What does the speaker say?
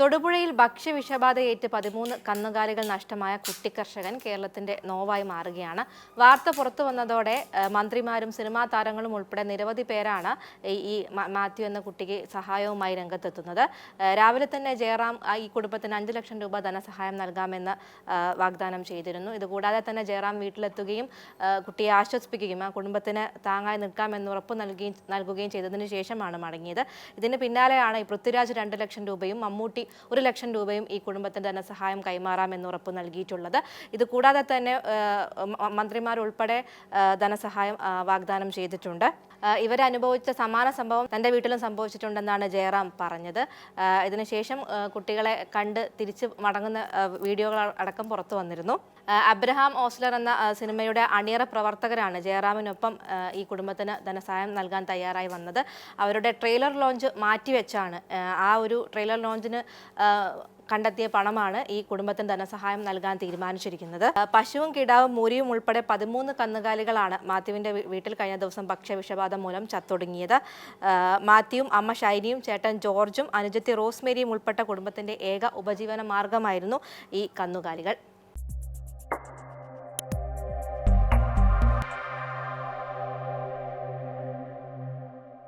തൊടുപുഴയിൽ ഭക്ഷ്യവിഷബാധയേറ്റ് പതിമൂന്ന് കന്നുകാലികൾ നഷ്ടമായ കുട്ടിക്കർഷകൻ കേരളത്തിന്റെ നോവായി മാറുകയാണ്. വാർത്ത പുറത്തു വന്നതോടെ മന്ത്രിമാരും സിനിമാ താരങ്ങളും ഉൾപ്പെടെ നിരവധി പേരാണ് ഈ- മാത്യു എന്ന കുട്ടിക്ക് സഹായവുമായി രംഗത്തെത്തുന്നത്. രാവിലെ തന്നെ ജയറാം ഈ കുടുംബത്തിന് അഞ്ച് ലക്ഷം രൂപ ധനസഹായം നൽകാമെന്ന് വാഗ്ദാനം ചെയ്തിരുന്നു. ഇതുകൂടാതെ തന്നെ ജയറാം വീട്ടിലെത്തുകയും കുട്ടിയെ ആശ്വസിപ്പിക്കുകയും ആ കുടുംബത്തിന് താങ്ങായി നിൽക്കാമെന്ന് ഉറപ്പ് നൽകുകയും നൽകുകയും ചെയ്തതിനു ശേഷമാണ് മടങ്ങിയത്. ഇതിന് പിന്നാലെയാണ് ഈ പൃഥ്വിരാജ് രണ്ട് ലക്ഷം രൂപയും മമ്മൂട്ടി ഒരു ലക്ഷം രൂപയും ഈ കുടുംബത്തിന് ധനസഹായം കൈമാറാമെന്ന് ഉറപ്പ് നൽകിയിട്ടുള്ളത്. ഇത് കൂടാതെ തന്നെ മന്ത്രിമാരുൾപ്പെടെ ധനസഹായം വാഗ്ദാനം ചെയ്തിട്ടുണ്ട്. ഇവരനുഭവിച്ച സമാന സംഭവം തന്റെ വീട്ടിലും സംഭവിച്ചിട്ടുണ്ടെന്നാണ് ജയറാം പറഞ്ഞത്. ഇതിനുശേഷം കുട്ടികളെ കണ്ട് തിരിച്ച് മടങ്ങുന്ന വീഡിയോകൾ അടക്കം പുറത്തു വന്നിരുന്നു. അബ്രഹാം ഓസ്ലർ എന്ന സിനിമയുടെ അണിയറ പ്രവർത്തകരാണ് ജയറാമിനൊപ്പം ഈ കുടുംബത്തിന് ധനസഹായം നൽകാൻ തയ്യാറായി വന്നത്. അവരുടെ ട്രെയിലർ ലോഞ്ച് മാറ്റിവെച്ചാണ് ആ ഒരു ട്രെയിലർ ലോഞ്ചിന് കണ്ടെത്തിയ പണമാണ് ഈ കുടുംബത്തിന് ധനസഹായം നൽകാൻ തീരുമാനിച്ചിരിക്കുന്നത്. പശുവും കിടാവും മൂരിയും ഉൾപ്പെടെ പതിമൂന്ന് കന്നുകാലികളാണ് മാത്യുവിന്റെ വീട്ടിൽ കഴിഞ്ഞ ദിവസം ഭക്ഷ്യ വിഷബാധം മൂലം ചത്തൊടുങ്ങിയത്. മാത്യുവും അമ്മ ഷൈനിയും ചേട്ടൻ ജോർജും അനുജത്തി റോസ്മേരിയും ഉൾപ്പെട്ട കുടുംബത്തിന്റെ ഏക ഉപജീവന മാർഗമായിരുന്നു ഈ കന്നുകാലികൾ.